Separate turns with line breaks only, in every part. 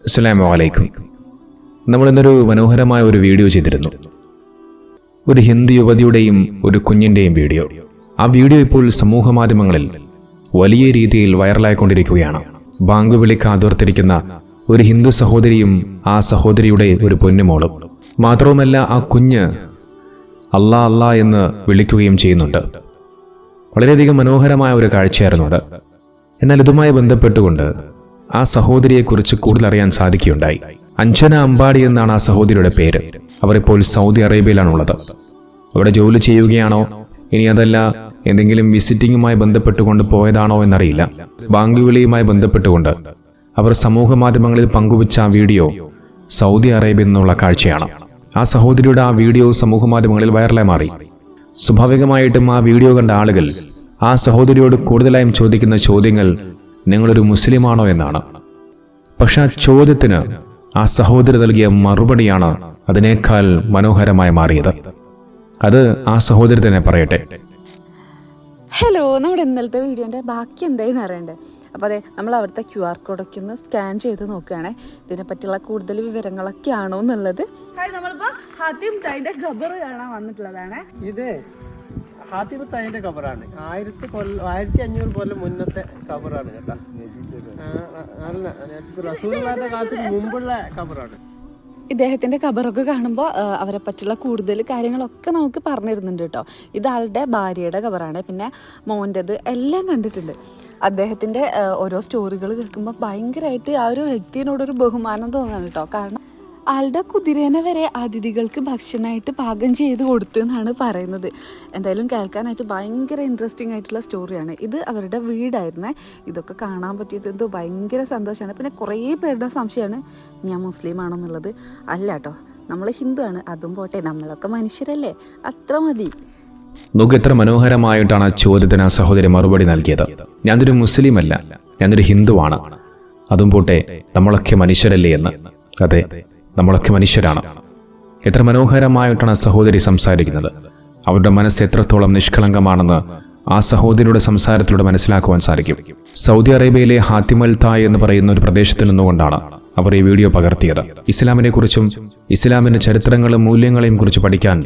അസ്സലാമു അലൈക്കും. നമ്മൾ ഇന്നൊരു മനോഹരമായ ഒരു വീഡിയോ ചെയ്തിരുന്നു. ഒരു ഹിന്ദു യുവതിയുടെയും ഒരു കുഞ്ഞിന്റെയും വീഡിയോ. ആ വീഡിയോ ഇപ്പോൾ സമൂഹ മാധ്യമങ്ങളിൽ വലിയ രീതിയിൽ വൈറലായിക്കൊണ്ടിരിക്കുകയാണ്. ബാങ്ക് വിളി കാതോർത്തിരിക്കുന്ന ഒരു ഹിന്ദു സഹോദരിയും ആ സഹോദരിയുടെ ഒരു പൊന്നുമോളും. മാത്രവുമല്ല ആ കുഞ്ഞ് അല്ലാ അല്ലാ എന്ന് വിളിക്കുകയും ചെയ്യുന്നുണ്ട്. വളരെയധികം മനോഹരമായ ഒരു കാഴ്ചയായിരുന്നു അത്. എന്നാൽ ഇതുമായി ബന്ധപ്പെട്ടുകൊണ്ട് ആ സഹോദരിയെക്കുറിച്ച് കൂടുതൽ അറിയാൻ സാധിക്കുകയുണ്ടായി. അഞ്ജന അമ്പാടി എന്നാണ് ആ സഹോദരിയുടെ പേര്. അവർ ഇപ്പോൾ സൗദി അറേബ്യയിലാണുള്ളത്. അവിടെ ജോലി ചെയ്യുകയാണോ? ഇനി അതല്ല എന്തെങ്കിലും വിസിറ്റിംഗുമായി ബന്ധപ്പെട്ടുകൊണ്ട് പോയതാണോ എന്നറിയില്ല. ബാങ്ക് വിളിയുമായി ബന്ധപ്പെട്ടുകൊണ്ട്. അവർ സമൂഹ മാധ്യമങ്ങളിൽ പങ്കുവച്ച ആ വീഡിയോ സൗദി അറേബ്യയിൽ നിന്നുള്ള കാഴ്ചയാണ്. ആ സഹോദരിയുടെ ആ വീഡിയോ സമൂഹ മാധ്യമങ്ങളിൽ വൈറലായി മാറി. സ്വാഭാവികമായിട്ടും ആ വീഡിയോ കണ്ട ആളുകൾ ആ സഹോദരിയോട് കൂടുതലായും ചോദിക്കുന്ന ചോദ്യങ്ങൾ നിങ്ങളൊരു മുസ്ലിമാണോ എന്നാണ്. പക്ഷെ ആ ചോദ്യത്തിന് ആ സഹോദരി നൽകിയ മറുപടിയാണ് അതിനേക്കാൾ മനോഹരമായി മാറിയത്. അത് ആ സഹോദരി തന്നെ പറയട്ടെ.
ഹലോ നമ്മുടെ ഇന്നലത്തെ വീഡിയോന്റെ ബാക്കി എന്തായെന്ന് അറിയണ്ടേ? അപ്പോൾ അതെ നമ്മൾ അവിടുത്തെ ക്യു ആർ കോഡൊക്കെ ഒന്ന് സ്കാൻ ചെയ്ത് നോക്കുകയാണെ. ഇതിനെപ്പറ്റിയുള്ള കൂടുതൽ വിവരങ്ങളൊക്കെ ആണോ എന്നുള്ളത്. നമ്മളിപ്പോൾ ആദ്യം അതിന്റെ ഖബർ കാണാൻ വന്നിട്ടുള്ളതാണ്.
ഇത് ഹാത്തിമത്ത് അതിന്റെ കബറാണ് ആയിരത്തി കൊല്ലം ആയിരത്തി അഞ്ഞൂറ് കൊല്ലം മുന്നത്തെ കബറാണ് കേട്ടാ. അല്ല കാലത്തിന് മുമ്പുള്ള കബറാണ്
ഇദ്ദേഹത്തിന്റെ കബറൊക്കെ കാണുമ്പോൾ അവരെ പറ്റിയുള്ള കൂടുതൽ കാര്യങ്ങളൊക്കെ നമുക്ക് പറഞ്ഞിരുന്നുണ്ട് കേട്ടോ. ഇതാളുടെ ഭാര്യയുടെ കബറാണ് പിന്നെ മോന്റെത് എല്ലാം കണ്ടിട്ടുണ്ട്. അദ്ദേഹത്തിന്റെ ഓരോ സ്റ്റോറികൾ കേൾക്കുമ്പോൾ ഭയങ്കരമായിട്ട് ആ ഒരു വ്യക്തിയോടൊരു ബഹുമാനം തോന്നാണ് കേട്ടോ. കാരണം ആളുടെ കുതിരേനെ വരെ അതിഥികൾക്ക് ഭക്ഷണമായിട്ട് പാകം ചെയ്ത് കൊടുത്തു എന്നാണ് പറയുന്നത്. എന്തായാലും കേൾക്കാനായിട്ട് ഭയങ്കര ഇൻട്രസ്റ്റിംഗ് ആയിട്ടുള്ള സ്റ്റോറിയാണ് ഇത് അവരുടെ വീടായിരുന്നേ. ഇതൊക്കെ കാണാൻ പറ്റിയത് എന്തോ ഭയങ്കര സന്തോഷമാണ്. പിന്നെ കുറേ പേരുടെ സംശയമാണ് ഞാൻ മുസ്ലിം ആണെന്നുള്ളത്? അല്ല കേട്ടോ നമ്മൾ ഹിന്ദു ആണ്. അതും പോട്ടെ. നമ്മളൊക്കെ മനുഷ്യരല്ലേ. അത്ര മതി.
നോക്ക് എത്ര മനോഹരമായിട്ടാണ് ആ ചോദ്യത്തിന് ആ സഹോദരി മറുപടി നൽകിയത്. ഞാനൊരു മുസ്ലിം അല്ല ഞാനൊരു ഹിന്ദുവാണ്. അതും പോട്ടെ. നമ്മളൊക്കെ മനുഷ്യരല്ലേ എന്ന്. അതെ. നമ്മളൊക്കെ മനുഷ്യരാണ്. എത്ര മനോഹരമായിട്ടാണ് സഹോദരി സംസാരിക്കുന്നത്. അവരുടെ മനസ്സ് എത്രത്തോളം നിഷ്കളങ്കമാണെന്ന് ആ സഹോദരിയുടെ സംസാരത്തിലൂടെ മനസ്സിലാക്കുവാൻ സാധിക്കും. സൗദി അറേബ്യയിലെ ഹാത്തിമൽ തായ് എന്ന് പറയുന്ന ഒരു പ്രദേശത്ത് നിന്നുകൊണ്ടാണ് അവർ ഈ വീഡിയോ പകർത്തിയത്. ഇസ്ലാമിനെ കുറിച്ചും ഇസ്ലാമിന്റെ ചരിത്രങ്ങളും മൂല്യങ്ങളെയും കുറിച്ച് പഠിക്കാൻ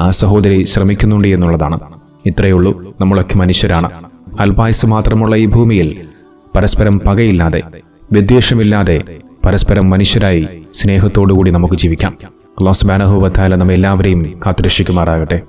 ആ സഹോദരി ശ്രമിക്കുന്നുണ്ട് എന്നുള്ളതാണ്. ഇത്രയേ ഉള്ളൂ. നമ്മളൊക്കെ മനുഷ്യരാണ്. അൽപായസ് മാത്രമുള്ള ഈ ഭൂമിയിൽ പരസ്പരം പകയില്ലാതെ വിദ്വേഷമില്ലാതെ പരസ്പരം മനുഷ്യരായി സ്നേഹത്തോടുകൂടി നമുക്ക് ജീവിക്കാം. ലോസ് സുബ്ഹാനഹു വത്താല നമ്മെല്ലാവരെയും കാത്തുരക്ഷിക്കുമാറാകട്ടെ.